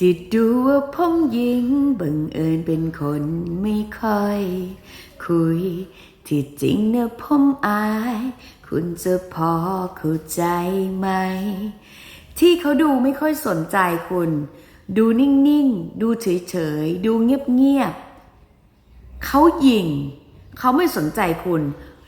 ที่ดูว่าผมหญิงบังเอิญเป็นคนไม่ค่อย คุย ที่จริงนะผมอาย คุณจะพอเข้าใจไหม ที่เขาดูไม่ค่อยสนใจคุณ ดูนิ่งๆ ดูเฉยๆ ดูเงียบๆเขาหยิง เขาไม่สนใจคุณ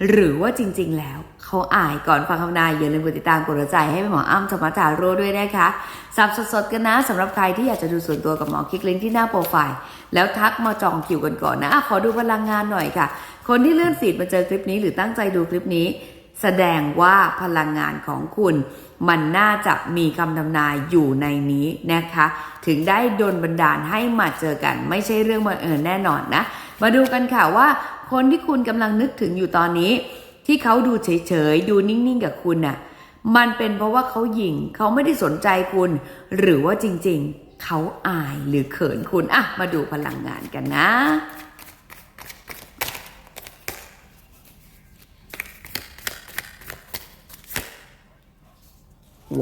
หรือว่าจริง ๆ แล้วเขาอายก่อนฟังคำนายอย่าลืมกดติดตามกดใจให้หมออ้ำธรรมจาโรด้วยนะคะสับสดๆกันนะสำหรับใครที่อยากจะดูส่วนตัวกับหมอคลิกลิงก์ที่หน้าโปรไฟล์ แล้วทักมาจองคิวกันก่อนนะอะขอดูพลังงานหน่อยค่ะ คนที่เลื่อนฟีดมาเจอคลิปนี้หรือตั้งใจดูคลิปนี้ แสดงว่าพลังงานของคุณ มันน่าจะมีคำทำนายอยู่ในนี้นะคะ ถึงได้ดนบันดาลให้มาเจอกัน ไม่ใช่เรื่องบังเอิญแน่นอนนะ มาดูกันค่ะว่า คนที่คุณกำลังนึกถึงอยู่ตอนนี้ ที่เขาดูเฉยๆ ดูนิ่งๆ กับคุณน่ะ มันเป็นเพราะว่าเขาหยิงเขาไม่ได้สนใจคุณ หรือว่าจริงๆ เขาอายหรือเขินคุณอะมาดูพลังงานกันนะ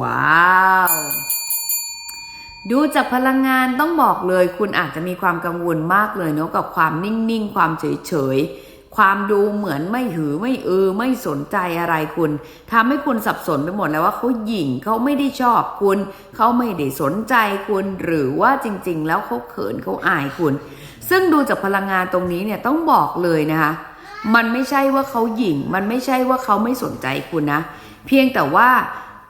ว้าว ดูจากพลังงานต้องบอกเลย คุณอาจจะมีความกังวลมากเลยเนาะกับความนิ่งๆ ความเฉยๆ ความดูเหมือนไม่หือไม่เออไม่สนใจอะไรคุณทำให้คุณสับสนไปหมดแล้วว่าเขาหยิ่งเขาไม่ได้ชอบคุณ เขาไม่ได้สนใจคุณ หรือว่าจริงๆ แล้วเขาเขินเขาอายคุณ ซึ่งดูจากพลังงานตรงนี้เนี่ยต้องบอกเลยนะคะมันไม่ใช่ว่าเขาหยิ่ง มันไม่ใช่ว่าเขาไม่สนใจคุณนะ เพียงแต่ว่า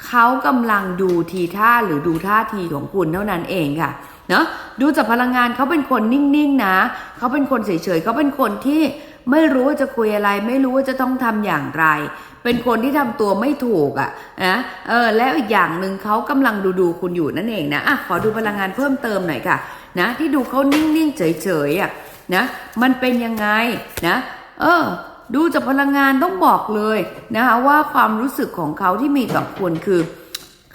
เขากำลังดูทีท่าหรือดูท่าทีของคุณเท่านั้นเองค่ะเนาะดูจากพลังงานเขาเป็นคนนิ่งๆนะเขาเป็นคนเฉยๆเขาเป็นคนที่ไม่รู้ว่าจะคุยอะไร ไม่รู้ว่าจะต้องทำอย่างไร เป็นคนที่ทำตัวไม่ถูกอะนะเออแล้วอีกอย่างหนึ่งเขากำลังดูดูคุณอยู่นั่นเองนะอะขอดูพลังงานเพิ่มเติมหน่อยค่ะนะที่ดูเขานิ่งๆเฉยๆอะนะมันเป็นยังไงนะเออ ดูจากพลังงานต้องบอกเลยนะคะว่าความรู้สึกของเขาที่มีต่อคุณคือ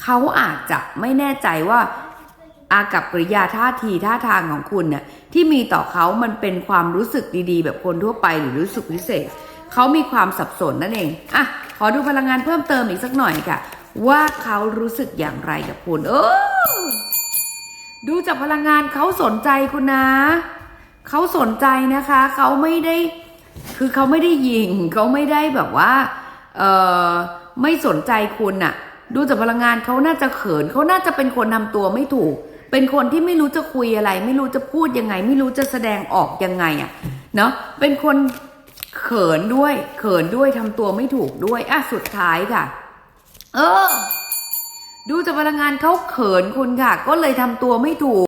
เขาอาจจะไม่แน่ใจว่าอากับกริยาท่าทีท่าทางของคุณเนี่ยที่มีต่อเขามันเป็นความรู้สึกดีๆ แบบคนทั่วไปหรือรู้สึกพิเศษ เขามีความสับสนนั่นเองอะขอดูพลังงานเพิ่มเติมอีกสักหน่อยค่ะ ว่าเขารู้สึกอย่างไรกับคุณเออดูจากพลังงานเขาสนใจคุณนะ เขาสนใจนะคะ เขาไม่ได้ คือเขาไม่ได้ยิงเขาไม่ได้แบบว่าเออไม่สนใจคุณน่ะดูจากพลังงานเขาน่าจะเขินเขาน่าจะเป็นคนทำตัวไม่ถูก เป็นคนที่ไม่รู้จะคุยอะไร ไม่รู้จะพูดยังไง ไม่รู้จะแสดงออกยังไงอะ่ะเนาะเป็นคนเขินด้วยเขินด้วยทำตัวไม่ถูกด้วยอะสุดท้ายค่ะ เออ ดูจากพลังงานเขาเขินคุณค่ะ ก็เลยทำตัวไม่ถูก